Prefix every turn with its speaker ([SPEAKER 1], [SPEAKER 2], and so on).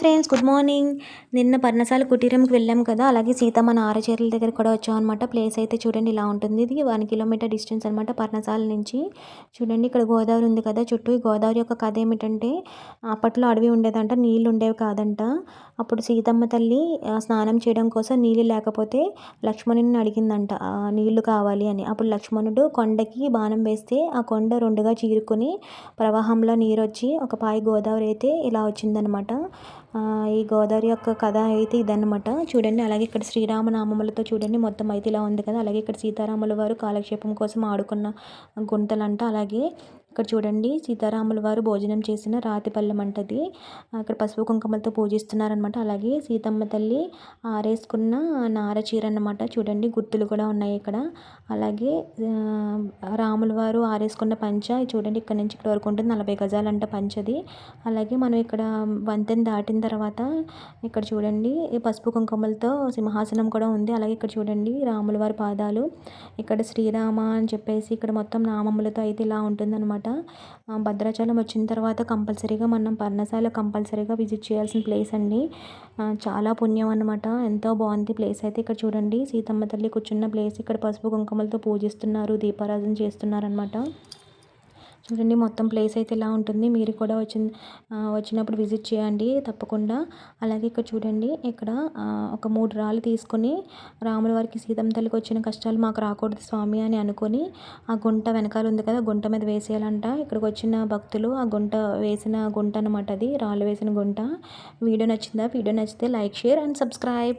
[SPEAKER 1] Friends good morning. నిన్న పర్ణశాల కుటీరంకి వెళ్ళాం కదా అలాగే సీతమ్మ నారచీరల దగ్గర కూడా వచ్చాం అనమాట ప్లేస్ అయితే చూడండి ఇలా ఉంటుంది. ఇది వన్ కిలోమీటర్ డిస్టెన్స్ అనమాట పర్ణశాల నుంచి. చూడండి ఇక్కడ గోదావరి ఉంది కదా చుట్టూ ఈ గోదావరి యొక్క కథ ఏమిటంటే అప్పట్లో అడవి ఉండేదంట నీళ్ళు ఉండేవి కాదంట. అప్పుడు సీతమ్మ తల్లి స్నానం చేయడం కోసం నీళ్ళు లేకపోతే లక్ష్మణుని అడిగిందంట నీళ్ళు కావాలి అని. అప్పుడు లక్ష్మణుడు కొండకి బాణం వేస్తే ఆ కొండ రెండుగా చీరుకొని ప్రవాహంలో నీరు వచ్చి ఒక పాయి గోదావరి అయితే ఇలా వచ్చిందనమాట ఈ గోదావరి యొక్క కథ అయితే ఇదన్నమాట. చూడండి అలాగే ఇక్కడ శ్రీరామనామములతో చూడండి మొత్తం అయితే ఇలా ఉంది కదా. అలాగే ఇక్కడ సీతారాముల వారు కాలక్షేపం కోసం ఆడుకున్న గుంతలంట. అలాగే ఇక్కడ చూడండి సీతారాముల వారు భోజనం చేసిన రాతి పళ్ళెం అంటది. అక్కడ పసుపు కుంకుమలతో పూజిస్తున్నారనమాట అలాగే సీతమ్మ తల్లి ఆరేసుకున్న నార చీర అన్నమాట చూడండి గుర్తులు కూడా ఉన్నాయి ఇక్కడ. అలాగే ఆ, రాముల వారు ఆరేసుకున్న పంచ చూడండి ఇక్కడ నుంచి ఇక్కడ వరకు ఉంటుంది. నలభై గజాలంట పంచది. అలాగే మనం ఇక్కడ వంతెన దాటిన తర్వాత ఇక్కడ చూడండి పసుపు కుంకుమలతో సింహాసనం కూడా ఉంది. అలాగే ఇక్కడ చూడండి రాముల వారి పాదాలు. ఇక్కడ శ్రీరామ అని చెప్పేసి ఇక్కడ మొత్తం నామములతో అయితే ఇలా ఉంటుందన్నమాట. అనమాట. భద్రాచలం వచ్చిన తర్వాత కంపల్సరీగా మనం పర్ణశాల కంపల్సరీగా విజిట్ చేయాల్సిన ప్లేస్ అండి. చాలా పుణ్యం అన్నమాట ఎంతో బాగుంది ప్లేస్ అయితే ఇక్కడ చూడండి. సీతమ్మ తల్లి కూర్చున్న ప్లేస్. ఇక్కడ పసుపు కుంకుమలతో పూజిస్తున్నారు దీపారాధన చేస్తున్నారు అనమాట చూడండి మొత్తం ప్లేస్ అయితే ఇలా ఉంటుంది. మీరు కూడా వచ్చిన వచ్చినప్పుడు విజిట్ చేయండి తప్పకుండా. అలాగే ఇక్కడ చూడండి ఇక్కడ ఒక మూడు రాళ్ళు తీసుకొని రాముల వారికి సీతమ్మ తల్లికి వచ్చిన కష్టాలు మాకు రాకూడదు స్వామి అని అనుకొని ఆ గుంట వెనకాల ఉంది కదా గుంట మీద వేసేయాలంట. ఇక్కడికి వచ్చిన భక్తులు ఆ గుంట వేసిన గుంట అనమాట అది రాళ్ళు వేసిన గుంట. వీడియో నచ్చిందా? వీడియో నచ్చితే లైక్ షేర్ అండ్ సబ్స్క్రైబ్.